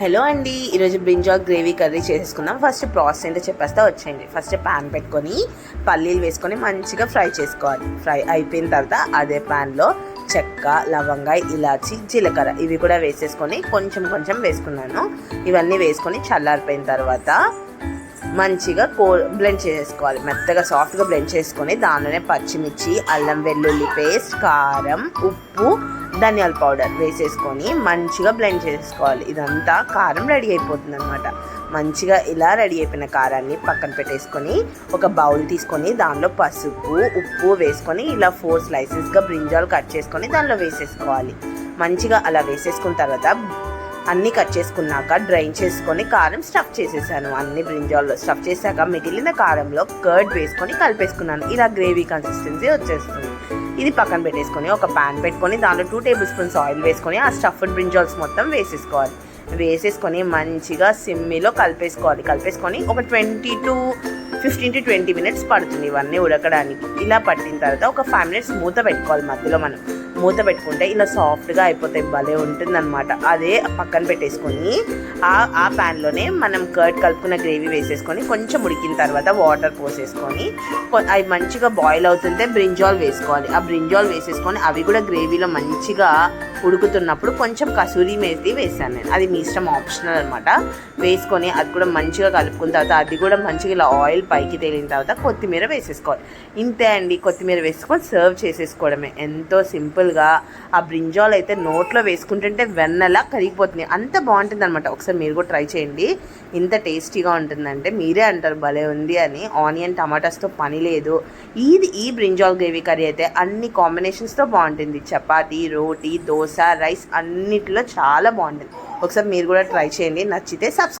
Hello అండి. ఈరోజు brinjal gravy curry చేసుకుందాం ఫస్ట్ ప్రాసెస్ ఏంటో చెప్పేస్తే వచ్చేయండి. ఫస్ట్ ప్యాన్ పెట్టుకొని పల్లీలు వేసుకొని మంచిగా ఫ్రై చేసుకోవాలి. ఫ్రై అయిపోయిన తర్వాత అదే ప్యాన్లో చెక్క లవంగా ఇలాచి జీలకర్ర ఇవి కూడా వేసేసుకొని కొంచెం కొంచెం వేసుకున్నాను. ఇవన్నీ వేసుకొని చల్లారిపోయిన తర్వాత మంచిగా కో బ్లెండ్ చేసుకోవాలి. మెత్తగా సాఫ్ట్గా బ్లెండ్ చేసుకొని దానిలోనే పచ్చిమిర్చి అల్లం వెల్లుల్లి పేస్ట్ కారం ఉప్పు ధనియాల పౌడర్ వేసేసుకొని మంచిగా బ్లెండ్ చేసుకోవాలి. ఇదంతా కారం రెడీ అయిపోతుంది అనమాట మంచిగా ఇలా రెడీ అయిపోయిన కారాన్ని పక్కన పెట్టేసుకొని ఒక బౌల్ తీసుకొని దానిలో పసుపు ఉప్పు వేసుకొని ఇలా ఫోర్ స్లైసెస్గా బ్రింజాలు కట్ చేసుకొని దానిలో వేసేసుకోవాలి. మంచిగా అలా వేసేసుకున్న తర్వాత అన్నీ కట్ చేసుకున్నాక డ్రైన్ చేసుకొని కారం స్టఫ్ చేసేసాను. అన్ని బ్రింజాల్లో స్టఫ్ చేశాక మిగిలిన కారంలో కర్డ్ వేసుకొని కలిపేసుకున్నాను. ఇలా గ్రేవీ కన్సిస్టెన్సీ వచ్చేస్తుంది. ఇది పక్కన పెట్టేసుకొని ఒక ప్యాన్ పెట్టుకొని దాంట్లో టూ టేబుల్ స్పూన్స్ ఆయిల్ వేసుకొని ఆ స్టఫ్డ్ బ్రింజాల్స్ మొత్తం వేసేసుకోవాలి. వేసేసుకొని మంచిగా సిమ్మిలో కలిపేసుకోవాలి. కలిపేసుకొని ఒక twenty to fifteen to twenty minutes పడుతుంది ఇవన్నీ ఉడకడానికి. ఇలా పట్టిన తర్వాత ఒక ఫైవ్ మినిట్స్ మూత పెట్టుకోవాలి మధ్యలో మనం. మూత పెట్టుకుంటే ఇలా సాఫ్ట్గా అయిపోతాయి. భలే ఉంటుందన్నమాట. అదే పక్కన పెట్టేసుకొని ఆ ఆ ప్యాన్లోనే మనం కర్డ్ కలుపుకున్న గ్రేవీ వేసేసుకొని కొంచెం ఉడికిన తర్వాత వాటర్ పోసేసుకొని అవి మంచిగా బాయిల్ అవుతుంటే బ్రింజాల్ వేసుకోవాలి. ఆ బ్రింజాల్ వేసేసుకొని అవి కూడా గ్రేవీలో మంచిగా ఉడుకుతున్నప్పుడు కొంచెం కసూరి మేతి వేసాను నేను. అది మీ ఇష్టం ఆప్షనల్ అనమాట వేసుకొని అది కూడా మంచిగా కలుపుకున్న తర్వాత అది కూడా మంచిగా ఇలా ఆయిల్ పైకి తేలిన తర్వాత కొత్తిమీర వేసేసుకోవాలి. ఇంతే అండి. కొత్తిమీర వేసుకొని సర్వ్ చేసేసుకోవడమే. ఎంతో సింపుల్ సింపుల్గా ఆ బ్రింజాల్ అయితే నోట్లో వేసుకుంటుంటే వెన్నలా కరిగిపోతుంది. అంత బాగుంటుంది అనమాట ఒకసారి మీరు కూడా ట్రై చేయండి. ఇంత టేస్టీగా ఉంటుందంటే మీరే అంటారు భలే ఉంది అని. ఆనియన్ టమాటాస్తో పని లేదు. ఇది ఈ బ్రింజాల్ గ్రేవీ కర్రీ అయితే అన్ని కాంబినేషన్స్తో బాగుంటుంది. చపాతీ రోటీ దోశ రైస్ అన్నిటిలో చాలా బాగుంటుంది. ఒకసారి మీరు కూడా ట్రై చేయండి. నచ్చితే సబ్స్క్రైబ్